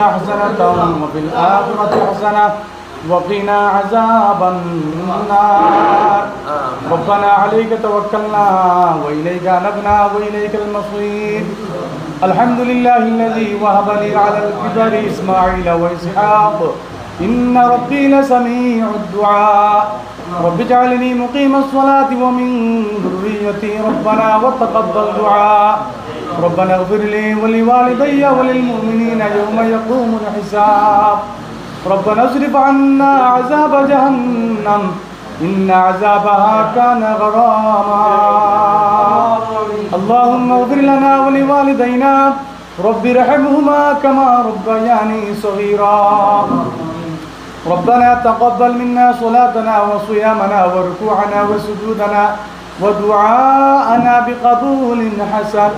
حسنة وفي الآخرة حسنة وقنا عذاب النار. ربنا عليك توكلنا وإليك أنبنا وإليك المصير. الحمد لله الذي وهب لي على الكبر إسماعيل وإسحاق. إن ربي لسميع الدعاء. رب اجعلني مقيم الصلاة ومن ذريتي ربنا وتقبل دعاء. ربنا اغفر لي ولوالدي وللمؤمنين يوم يقوم الحساب. ربنا اصرف عنا عذاب جهنم. إن عذابها كان غراما. اللهم اغفر لنا ولوالدينا. رب ارحمهما كما ربياني صغيرا. ربنا تقبل منا صلاتنا وصيامنا وركوعنا وسجودنا. ودعاءنا بقبول حسن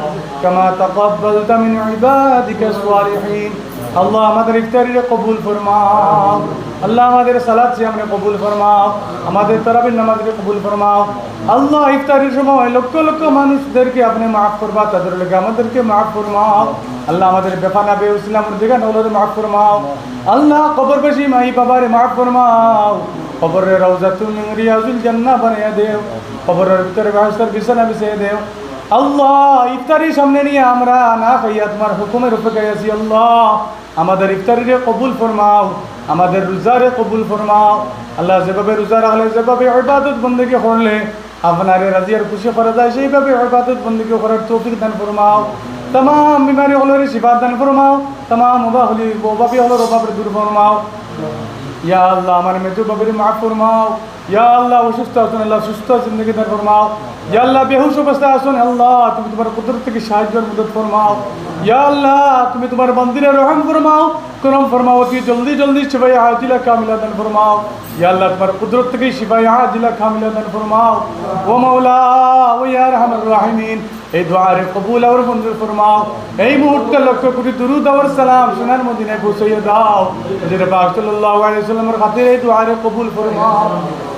كما تقبلت من عبادك الصالحين. আল্লাহ আমাদের ইফতারির কবুল ফরমাও। আল্লাহ আমাদের সালাদ সিয়ামরে কবুল ফরমাও। আমাদের তরাবির নামাজকে কবুল ফরমাও। আল্লাহ ইফতারির সময় লক্ষ লক্ষ মানুষদেরকে আপনি মাফ করবা, তাদের লোকে আমাদেরকে মাফ ফরমাও। আল্লাহ আমাদের বেফানা বেউসলাম দিকে নৌলরে মাফ ফরমাও। আল্লাহ কবর বেশি মাই বাবারে মাফ ফরমাও। কবরের রওজা তুমি রিয়াজুল জান্নাহ বানিয়ে দেও। কবরের ভিতরে ব্যবস্থার বিছানা বিছিয়ে দেও। আল্লাহ ইফতারি সামনে নিয়ে আমরা না খাইয়া তোমার হুকুমের উপেক্ষায় আছি আল্লাহ, আমাদের ইফতারিরে কবুল ফরমাও, আমাদের রোজারে কবুল ফরমাও। আল্লাহ যেভাবে রোজা রাখলে, যেভাবে অবাদত বন্দীকে করলে, আপনারে রাজিয়ার খুশি করা যায়, সেইভাবে অবাদত বন্দীকে করার তৌফিক দান ফরমাও। তাম বিমারি হলের শিফা দান ফরমাও তাম ওবা হলি ওবাবি হলের ওবাবের দূর ফরমাও। ইয়া আল্লাহ, আমার মেজু বাবির মাফ ফরমাও। ইয়া আল্লাহ অসুস্থ আছেন, আল্লাহ সুস্থ জিন্দগি দান ফরমাও। ইয়া আল্লাহ, বেহুশ অবস্থায় আসুন আল্লাহ, তুমি তোমার কুদরত থেকে সাহায্যের মদত ফরমাও। ইয়া আল্লাহ, তুমি তোমার মন্দিরে রহম ফরমাও। করম ফরমাও, অতি জলদি জলদি শিফাই আজিলা কামিলা দান ফরমাও। ইয়া আল্লাহ, তোমার কুদরত থেকে শিফাই আজিলা কামিলা দান ফরমাও। ও মাওলা, ও ইয়া রহমান রাহিমিন, এই দোয়ারে কবুল আর মঞ্জুর ফরমাও। এই মুহূর্তে লক্ষ্য কোটি দুরুদ আর সালাম সোনার মদিনায় পৌঁছাইয়ে দাও। যেটা পাক সাল্লাল্লাহু আলাইহি এই দোয়ারে কবুল ফরমাও।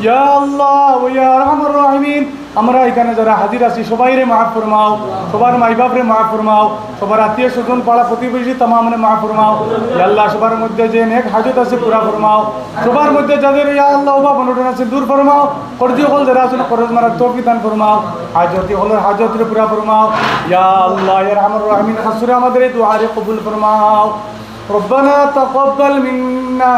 ইয়া আল্লাহ ও ইয়া রহমান রাহিমিন আমরা এখানে যারা হাজির আছি সবাইরে মাফ ফরমাও সবার মাই বাপরে মাফ ফরমাও সবার আত্মীয় স্বজন পাড়া প্রতিবেশী তামামনে মাফ ফরমাও ইয়া আল্লাহ সবার মধ্যে যে নেক হাজত আছে পুরা ফরমাও সবার মধ্যে যাদের ইয়া আল্লাহ অভাব অনটন আছে দূর ফরমাও করজি হল যারা আছেন খরচ মারার তৌফিক দান ফরমাও হাজতি হলের হাজতের পুরা ফরমাও ইয়া আল্লাহ ইয়া রহমান রাহিমিন হাসুরে আমাদের এই দুআরে কবুল ফরমাও ربنا تقبل منا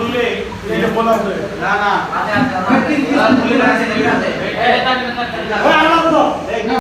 ¿Quién es